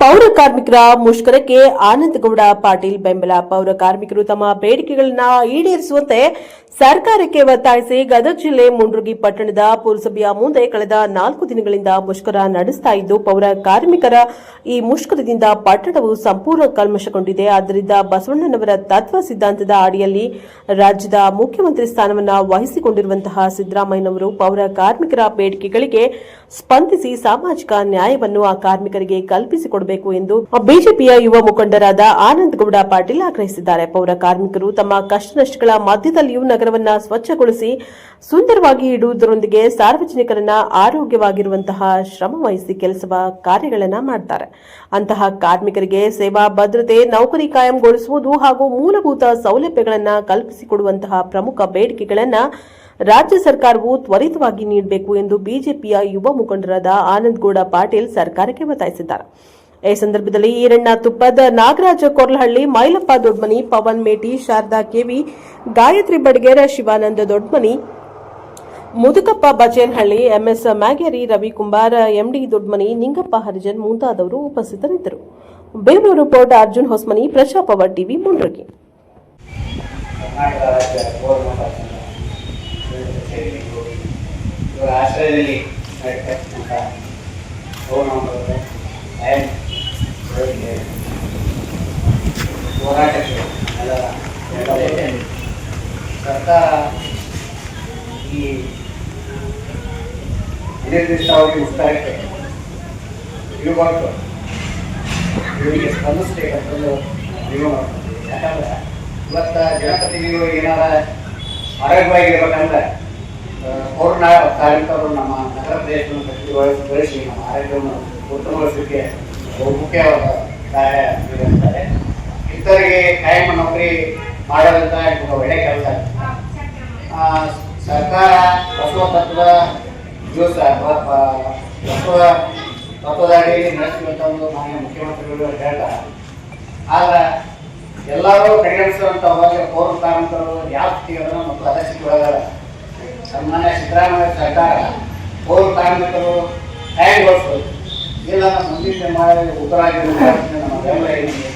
ಪೌರ ಕಾರ್ಮಿಕರ ಮುಷ್ಕರಕ್ಕೆ ಆನಂದಗೌಡ ಪಾಟೀಲ್ ಬೆಂಬಲ. ಪೌರ ಕಾರ್ಮಿಕರು ತಮ್ಮ ಬೇಡಿಕೆಗಳನ್ನ ಈಡೇರಿಸುವಂತೆ ಸರ್ಕಾರಕ್ಕೆ ಒತ್ತಾಯಿಸಿ ಗದಗ ಜಿಲ್ಲೆ ಮುಂಡ್ರುಗಿ ಪಟ್ಟಣದ ಪುರಸಭೆಯ ಮುಂದೆ ಕಳೆದ ನಾಲ್ಕು ದಿನಗಳಿಂದ ಮುಷ್ಕರ ನಡೆಸ್ತಾ ಇದ್ದು, ಪೌರ ಕಾರ್ಮಿಕರ ಈ ಮುಷ್ಕರದಿಂದ ಪಟ್ಟಣವು ಸಂಪೂರ್ಣ ಕಲ್ಮಶಗೊಂಡಿದೆ. ಆದ್ದರಿಂದ ಬಸವಣ್ಣನವರ ತತ್ವ ಸಿದ್ಧಾಂತದ ಅಡಿಯಲ್ಲಿ ರಾಜ್ಯದ ಮುಖ್ಯಮಂತ್ರಿ ಸ್ಥಾನವನ್ನು ವಹಿಸಿಕೊಂಡಿರುವಂತಹ ಸಿದ್ದರಾಮಯ್ಯನವರು ಪೌರ ಕಾರ್ಮಿಕರ ಬೇಡಿಕೆಗಳಿಗೆ ಸ್ಪಂದಿಸಿ ಸಾಮಾಜಿಕ ನ್ಯಾಯವನ್ನು ಆ ಕಾರ್ಮಿಕರಿಗೆ ಕಲ್ಪಿಸಿಕೊಡಬೇಕು. ಎಂದು ಬಿಜೆಪಿಯ ಯುವ ಮುಖಂಡರಾದ ಆನಂದ್ ಗೌಡ ಪಾಟೀಲ್ ಆಗ್ರಹಿಸಿದ್ದಾರೆ. ಪೌರ ಕಾರ್ಮಿಕರು ತಮ್ಮ ಕಷ್ಟ ನಷ್ಟಗಳ ಮಧ್ಯದಲ್ಲಿಯೂ ನಗರವನ್ನ ಸ್ವಚ್ಛಗೊಳಿಸಿ ಸುಂದರವಾಗಿ ಇಡುವುದರೊಂದಿಗೆ ಸಾರ್ವಜನಿಕರನ್ನ ಆರೋಗ್ಯವಾಗಿರುವಂತಹ ಶ್ರಮ ವಹಿಸಿ ಕೆಲಸವ ಕಾರ್ಯಗಳನ್ನ ಮಾಡ್ತಾರೆ. ಅಂತಹ ಕಾರ್ಮಿಕರಿಗೆ ಸೇವಾ, ಭದ್ರತೆ, ನೌಕರಿ ಕಾಯಂಗೊಳಿಸುವುದು ಹಾಗೂ ಮೂಲಭೂತ ಸೌಲಭ್ಯಗಳನ್ನ ಕಲ್ಪಿಸಿಕೊಡುವಂತಹ ಪ್ರಮುಖ ಬೇಡಿಕೆಗಳನ್ನ ರಾಜ್ಯ ಸರ್ಕಾರವು ತ್ವರಿತವಾಗಿ ನೀಡಬೇಕು ಎಂದು ಬಿಜೆಪಿಯ ಯುವ ಮುಖಂಡರಾದ ಆನಂದ್ ಗೌಡ ಪಾಟೀಲ್ ಸರ್ಕಾರಕ್ಕೆ ಒತ್ತಾಯಿಸಿದ್ದಾರೆ. ಈ ಸಂದರ್ಭದಲ್ಲಿ Iranna Tuppada Nagaraja Koralahalli, Mailappa Dodmani, Pavan Meti, Sharada K V, Gayatri Badgera, Shivananda Dodmani, Mudukappa Bachenahalli, MS Myageri Ravi Kumbara, MD Dodmani, Ningappa Harijan ಮುಂತಾದವರು ಉಪಸ್ಥಿತರಿದ್ದರು. ಬೆಂಗಳೂರು ಪೋರ್ಟ್ ಅರ್ಜುನ್ ಹೊಸ್ಮನಿ ಪ್ರಜಾಪವ ಟಿವಿ ಮುಂಡ್ರಗಿ ಹೋರಾಟಕ್ಕೆ. ಸರ್ಕಾರ ಈ ಅನಿರ್ದಿಷ್ಟವಾಗಿ ಉತ್ತರಕ್ಕೆ ಇರಬಾರ್ದು ಇವರಿಗೆ ಸ್ಪಂದಿಸ್ಬೇಕಂತಂದು ನೀವು ಯಾಕಂದ್ರೆ ಇವತ್ತು ಜನಪ್ರತಿನಿಧಿಗಳು ಏನಾರ ಆರೋಗ್ಯವಾಗಿರ್ಬೇಕಂದ್ರೆ ಪೂರ್ಣ ಕಾರ್ಮಿಕರು ನಮ್ಮ ನಗರ ಪ್ರದೇಶವನ್ನು ಕಟ್ಟಿಗೊಳಿಸಿ ನಮ್ಮ ಆರೋಗ್ಯವನ್ನು ಉತ್ತಮಗೊಳಿಸಲಿಕ್ಕೆ ಮುಖ್ಯವಾದ ಸಹಾಯ ಮಾಡೋದಂತ ಒಳ್ಳೆ ಕೆಲಸ. ಸರ್ಕಾರ ಬಸವ ತತ್ವ ದಿವಸ ಬಸವ ತತ್ವದ ಅಡಿಯಲ್ಲಿ ನಡೆಸುವಂತ ಒಂದು ಮಾನ್ಯ ಮುಖ್ಯಮಂತ್ರಿಗಳು ಹೇಳ್ತಾರೆ ಆದ್ರೆ ಎಲ್ಲರೂ ಪರಿಗಣಿಸುವಂತ ಹೋಗಿ ಪೌರ ಕಾರ್ಮಿಕರು ಯಾವ ಸ್ಥಿತಿಗಳನ್ನು ಮತ್ತು ಒಳಗಾರ ಸನ್ಮಾನ್ಯ ಸಿದ್ದರಾಮಯ್ಯ ಸರ್ಕಾರ ಪೌರ ಕಾರ್ಮಿಕರು ಬಳಸ್ಬೋದು ಇಲ್ಲ ಮುಂದಿನ ಮಾಡಿ ಉತ್ತರಾಗಿರುವ ನಮ್ಮ ಬೆಂಬಲ ಏನಿದೆ